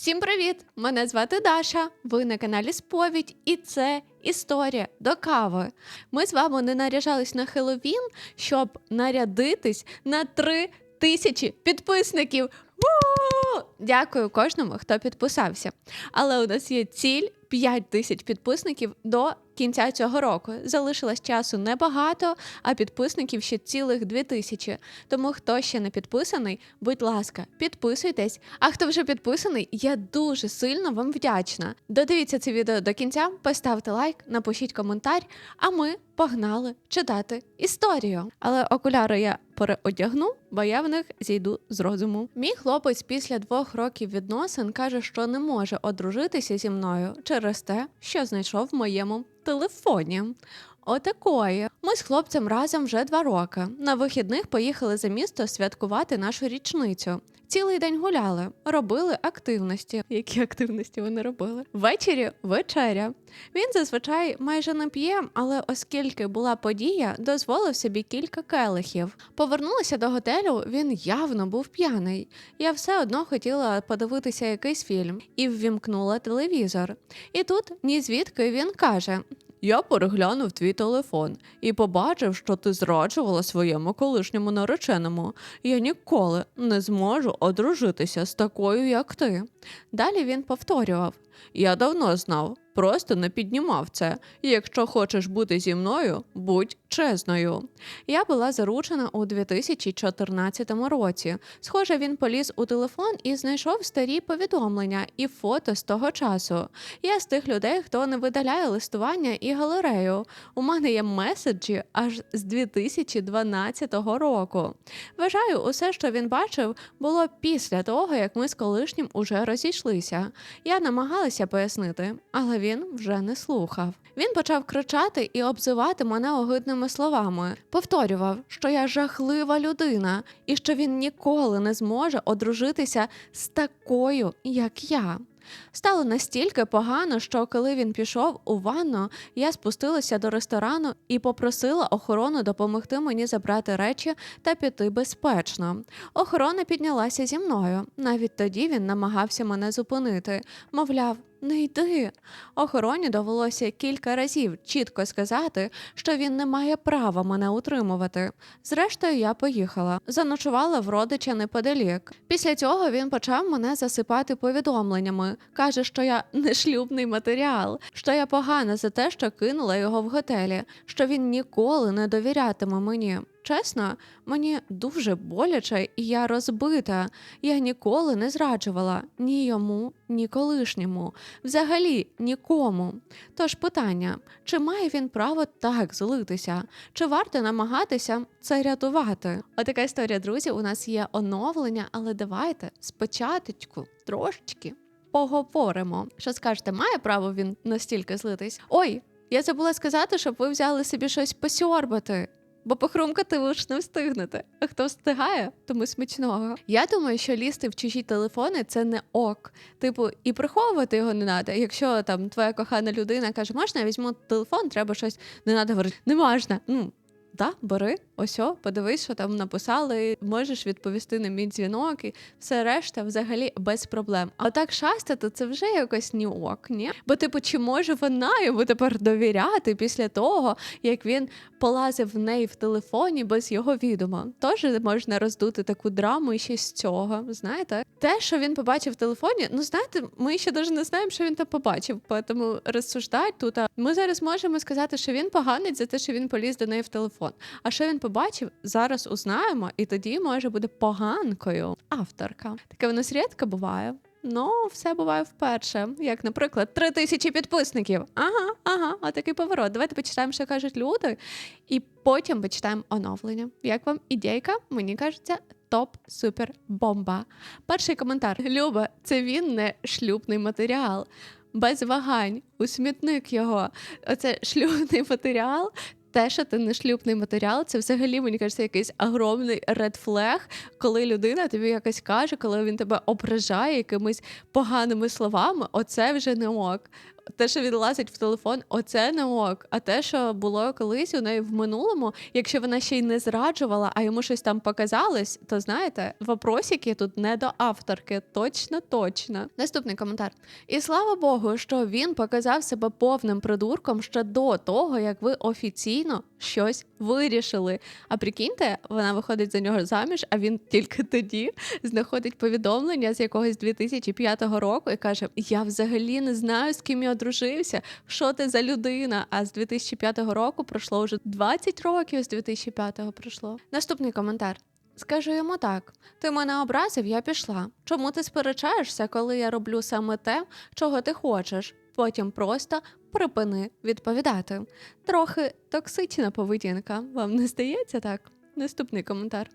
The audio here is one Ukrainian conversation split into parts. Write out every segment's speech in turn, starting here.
Всім привіт! Мене звати Даша. Ви на каналі Сповідь, і це історія до кави. Ми з вами не наряжались на Хеллоуін, щоб нарядитись на три тисячі підписників. Дякую кожному, хто підписався. Але у нас є ціль 5 тисяч підписників до кінця цього року. Залишилось часу небагато, а підписників ще цілих 2 тисячі. Тому хто ще не підписаний, будь ласка, підписуйтесь. А хто вже підписаний, я дуже сильно вам вдячна. Додивіться це відео до кінця, поставте лайк, напишіть коментар, а ми погнали читати історію. Але окуляри я переодягну, бо я в них зійду з розуму. Мій хлопець після двох років відносин каже, що не може одружитися зі мною через те, що знайшов в моєму телефоні. Отакої. Ми з хлопцем разом вже два роки. На вихідних поїхали за місто святкувати нашу річницю. Цілий день гуляли, робили активності. Які активності вони робили? Ввечері вечеря. Він зазвичай майже не п'є, але оскільки була подія, дозволив собі кілька келихів. Повернулися до готелю. Він явно був п'яний. Я все одно хотіла подивитися якийсь фільм і ввімкнула телевізор. І тут ні звідки він каже: я переглянув твій телефон і побачив, що ти зраджувала своєму колишньому нареченому. Я ніколи не зможу одружитися з такою, як ти. Далі він повторював: Я давно знав, просто не піднімав це. Якщо хочеш бути зі мною, будь чесною. Я була заручена у 2014 році. Схоже, він поліз у телефон і знайшов старі повідомлення і фото з того часу. Я з тих людей, хто не видаляє листування і галерею. У мене є меседжі аж з 2012 року. Вважаю, усе, що він бачив, було після того, як ми з колишнім уже розійшлися. Я намагалася пояснити, але він вже не слухав. Він почав кричати і обзивати мене огидними словами. Повторював, що я жахлива людина і що він ніколи не зможе одружитися з такою, як я. Стало настільки погано, що коли він пішов у ванну, я спустилася до ресторану і попросила охорону допомогти мені забрати речі та піти безпечно. Охорона піднялася зі мною. Навіть тоді він намагався мене зупинити. Мовляв, не йди. Охороні довелося кілька разів чітко сказати, що він не має права мене утримувати. Зрештою, я поїхала, заночувала в родича неподалік. Після цього він почав мене засипати повідомленнями. каже, що я не шлюбний матеріал, що я погана за те, що кинула його в готелі, що він ніколи не довірятиме мені. Чесно, мені дуже боляче, і я розбита. Я ніколи не зраджувала ні йому, ні колишньому, взагалі нікому. Тож питання: чи має він право так злитися? Чи варто намагатися це рятувати? Отака історія, друзі. У нас є оновлення, але давайте спочатку трошечки поговоримо. Що скажете, має право він настільки злитись? Ой, я забула сказати, щоб ви взяли собі щось посьорбати. Бо похрумкати ви ж не встигнете. А хто встигає, тому смачного. Я думаю, що лізти в чужі телефони це не ок. Типу, і приховувати його не треба. Якщо там твоя кохана людина каже, можна я візьму телефон, треба щось не треба говорити. Не можна. Ну, да, бери, ось, о, подивись, що там написали, можеш відповісти на мій дзвінок, і все решта взагалі без проблем. А так шастати це вже якось ні ок, ні? Бо, типу, чи може вона йому тепер довіряти після того, як він полазив в неї в телефоні без його відома? Тож можна роздути таку драму і ще з цього. Знаєте, те, що він побачив в телефоні, ну знаєте, ми ще навіть не знаємо, що він там побачив, тому розсуждать тут. Ми зараз можемо сказати, що він поганець за те, що він поліз до неї в телефон. А що він побачив, зараз узнаємо, і тоді може буде поганкою авторка. Таке в нас рідко буває. Ну, все буває вперше. Як, наприклад, три тисячі підписників. Ага, ага, отакий поворот. Давайте почитаємо, що кажуть люди, і потім почитаємо оновлення. Як вам ідейка? Мені кажеться, топ супер бомба. Перший коментар: Люба, це він не шлюбний матеріал. Без вагань, у смітник його. Оце шлюбний матеріал те, що ти не шлюбний матеріал, це взагалі мені кажеться якийсь огромний редфлег, коли людина тобі якось каже, коли він тебе ображає якимись поганими словами. Оце вже не ок. Те, що він лазить в телефон, оце не ок. А те, що було колись у неї в минулому, якщо вона ще й не зраджувала, а йому щось там показалось, то знаєте, вопросики тут не до авторки. Точно, точно. Наступний коментар. І слава Богу, що він показав себе повним придурком ще до того, як ви офіційно щось вирішили. А прикиньте, вона виходить за нього заміж, а він тільки тоді знаходить повідомлення з якогось 2005 року і каже: Я взагалі не знаю, з ким я одружився. Що ти за людина? А з 2005 року пройшло вже 20 років. З 2005 пройшло. Наступний коментар. Скажу йому так: ти мене образив, я пішла. Чому ти сперечаєшся, коли я роблю саме те, чого ти хочеш? Потім просто припини відповідати. Трохи токсична поведінка. Вам не здається так? Наступний коментар.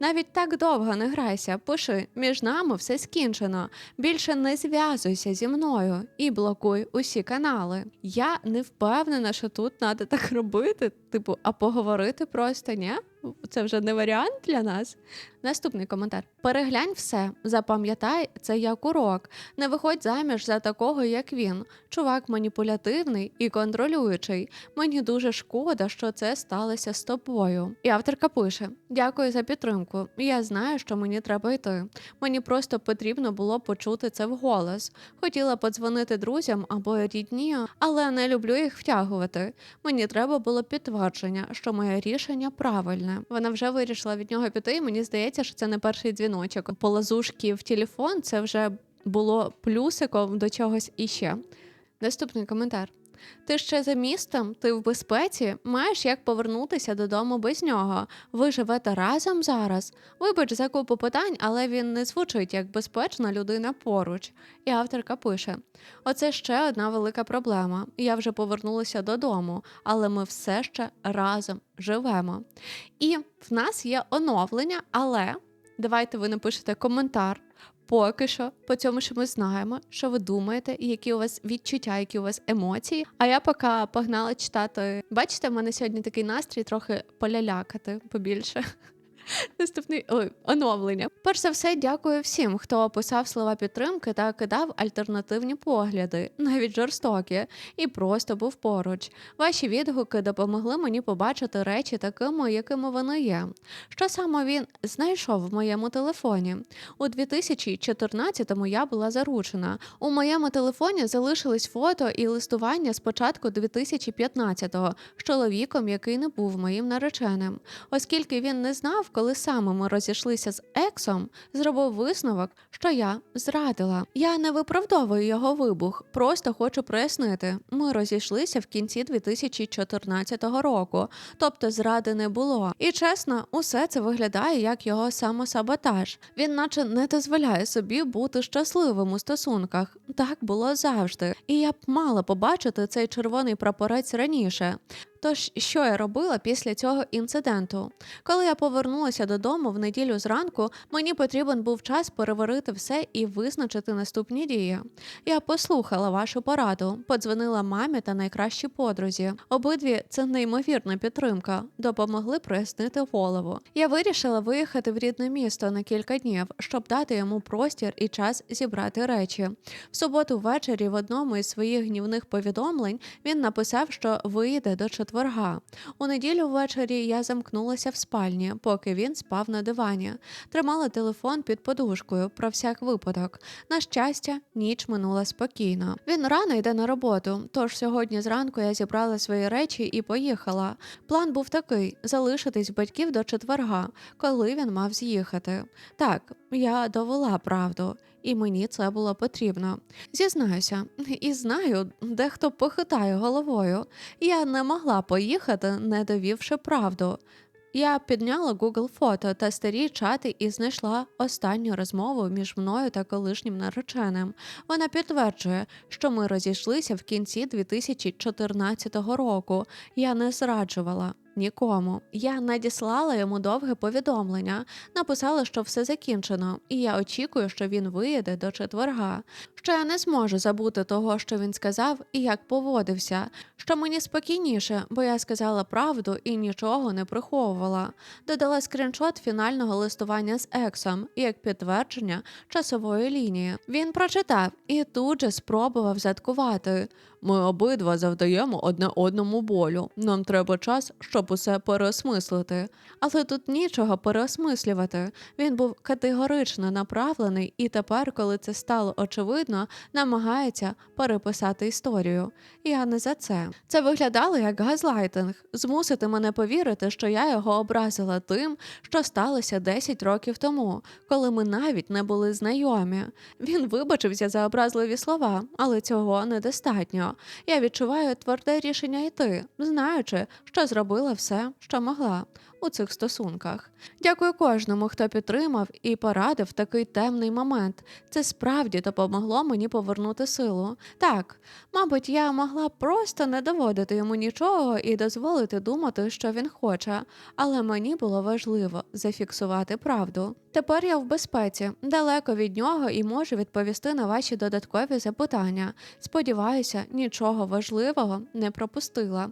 Навіть так довго не грайся, пиши, між нами все скінчено. Більше не зв'язуйся зі мною і блокуй усі канали. Я не впевнена, що тут треба так робити. Типу, а поговорити просто ні? Це вже не варіант для нас. Наступний коментар. Переглянь все, запам'ятай це як урок. Не виходь заміж за такого, як він. Чувак маніпулятивний і контролюючий. Мені дуже шкода, що це сталося з тобою. І авторка пише: Дякую за підтримку. Я знаю, що мені треба йти. Мені просто потрібно було почути це вголос. Хотіла подзвонити друзям або рідні, але не люблю їх втягувати. Мені треба було підтвердження, що моє рішення правильне. Вона вже вирішила від нього піти. і Мені здається, що це не перший дзвіночок. Полазушки в телефон це вже було плюсиком до чогось іще. Наступний коментар. Ти ще за містом, ти в безпеці, маєш як повернутися додому без нього. Ви живете разом зараз. Вибач за купу питань, але він не звучить як безпечна людина поруч. І авторка пише: Оце ще одна велика проблема. Я вже повернулася додому, але ми все ще разом живемо. І в нас є оновлення, але давайте ви напишете коментар. Поки що, по цьому, що ми знаємо, що ви думаєте, які у вас відчуття, які у вас емоції. А я поки погнала читати. Бачите, в мене сьогодні такий настрій трохи полялякати побільше. Наступний ой, оновлення. Перш за все, дякую всім, хто писав слова підтримки та кидав альтернативні погляди, навіть жорстокі, і просто був поруч. Ваші відгуки допомогли мені побачити речі такими, якими вони є. Що саме він знайшов в моєму телефоні? У 2014-му я була заручена. У моєму телефоні залишились фото і листування з початку 2015-го з чоловіком, який не був моїм нареченим, оскільки він не знав, коли саме ми розійшлися з ексом, зробив висновок, що я зрадила. Я не виправдовую його вибух, просто хочу прояснити. Ми розійшлися в кінці 2014 року, тобто зради не було. І чесно, усе це виглядає як його самосаботаж. Він, наче, не дозволяє собі бути щасливим у стосунках. Так було завжди. І я б мала побачити цей червоний прапорець раніше. Тож, що я робила після цього інциденту? Коли я повернулася додому в неділю зранку, мені потрібен був час переварити все і визначити наступні дії. Я послухала вашу пораду, подзвонила мамі та найкращій подрузі. Обидві це неймовірна підтримка, допомогли прояснити голову. Я вирішила виїхати в рідне місто на кілька днів, щоб дати йому простір і час зібрати речі. В суботу ввечері в одному із своїх гнівних повідомлень він написав, що виїде до четверга. У неділю ввечері я замкнулася в спальні, поки він спав на дивані. Тримала телефон під подушкою про всяк випадок. На щастя, ніч минула спокійно. Він рано йде на роботу, тож сьогодні зранку я зібрала свої речі і поїхала. План був такий: залишитись батьків до четверга, коли він мав з'їхати. Так, я довела правду. І мені це було потрібно. Зізнаюся, і знаю, дехто похитає головою. Я не могла поїхати, не довівши правду. Я підняла Google фото та старі чати і знайшла останню розмову між мною та колишнім нареченим. Вона підтверджує, що ми розійшлися в кінці 2014 року. Я не зраджувала. Нікому. Я надіслала йому довге повідомлення, написала, що все закінчено, і я очікую, що він виїде до четверга. Що я не зможу забути того, що він сказав і як поводився, що мені спокійніше, бо я сказала правду і нічого не приховувала. Додала скріншот фінального листування з ексом як підтвердження часової лінії. Він прочитав і тут же спробував заткувати. Ми обидва завдаємо одне одному болю. Нам треба час, щоб усе переосмислити. Але тут нічого переосмислювати. Він був категорично направлений, і тепер, коли це стало очевидно, намагається переписати історію. Я не за це. Це виглядало як газлайтинг, змусити мене повірити, що я його образила тим, що сталося 10 років тому, коли ми навіть не були знайомі. Він вибачився за образливі слова, але цього недостатньо. Я відчуваю тверде рішення йти, знаючи, що зробила все, що могла. У цих стосунках. Дякую кожному, хто підтримав і порадив такий темний момент. Це справді допомогло мені повернути силу. Так, мабуть, я могла просто не доводити йому нічого і дозволити думати, що він хоче, але мені було важливо зафіксувати правду. Тепер я в безпеці, далеко від нього і можу відповісти на ваші додаткові запитання. Сподіваюся, нічого важливого не пропустила.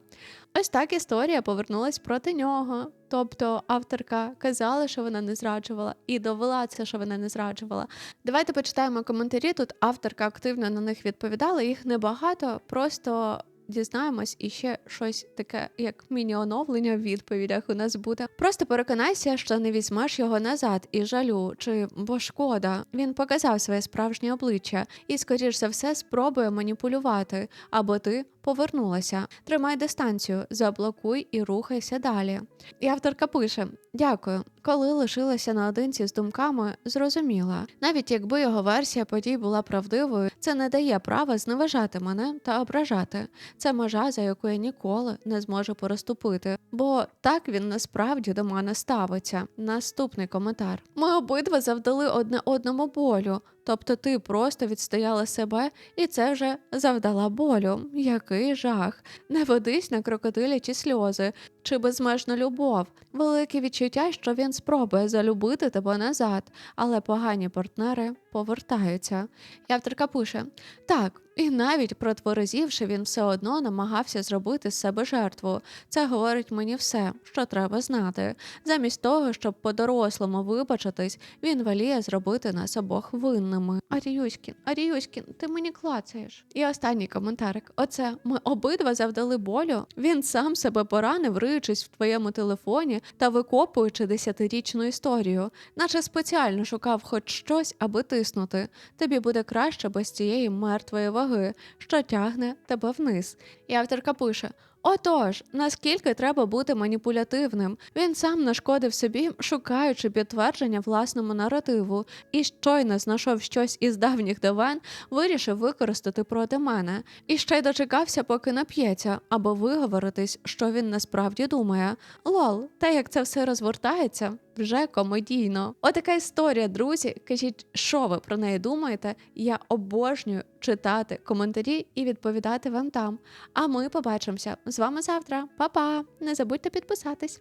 Ось так історія повернулась проти нього. Тобто авторка казала, що вона не зраджувала, і довела це, що вона не зраджувала. Давайте почитаємо коментарі. Тут авторка активно на них відповідала. Їх небагато, просто дізнаємось і ще щось таке, як міні-оновлення в відповідях у нас буде. Просто переконайся, що не візьмеш його назад і жалю, чи бо шкода. Він показав своє справжнє обличчя і, скоріш за все, спробує маніпулювати, або ти повернулася. Тримай дистанцію, заблокуй і рухайся далі. І авторка пише: Дякую. Коли лишилася наодинці з думками, зрозуміла, навіть якби його версія подій була правдивою, це не дає права зневажати мене та ображати. Це межа, за яку я ніколи не зможу переступити, бо так він насправді до мене ставиться. Наступний коментар: ми обидва завдали одне одному болю. Тобто ти просто відстояла себе, і це вже завдала болю. Який жах. Не водись на крокодилячі сльози чи безмежну любов. Велике відчуття, що він спробує залюбити тебе назад, але погані партнери повертаються. І авторка пише: так, і навіть протверезівши, він все одно намагався зробити з себе жертву. Це говорить мені все, що треба знати. Замість того, щоб по-дорослому вибачитись, він воліє зробити нас обох винними. Аріюськін, Аріюськін, ти мені клацаєш. І останній коментарик. Оце ми обидва завдали болю. Він сам себе поранив, риючись в твоєму телефоні та викопуючи десятирічну історію, наче спеціально шукав хоч щось, аби тиснути. Тобі буде краще без цієї мертвої ваги, що тягне тебе вниз. І авторка пише: Отож, наскільки треба бути маніпулятивним? Він сам нашкодив собі, шукаючи підтвердження власному наративу, і щойно знайшов щось із давніх давен, вирішив використати проти мене, і ще й дочекався, поки нап'ється, або виговоритись, що він насправді думає. Лол, те як це все розвертається, вже комедійно. Отака історія, друзі. Кажіть, що ви про неї думаєте? Я обожнюю читати коментарі і відповідати вам там. А ми побачимося з вами завтра. Па-па! Не забудьте підписатись.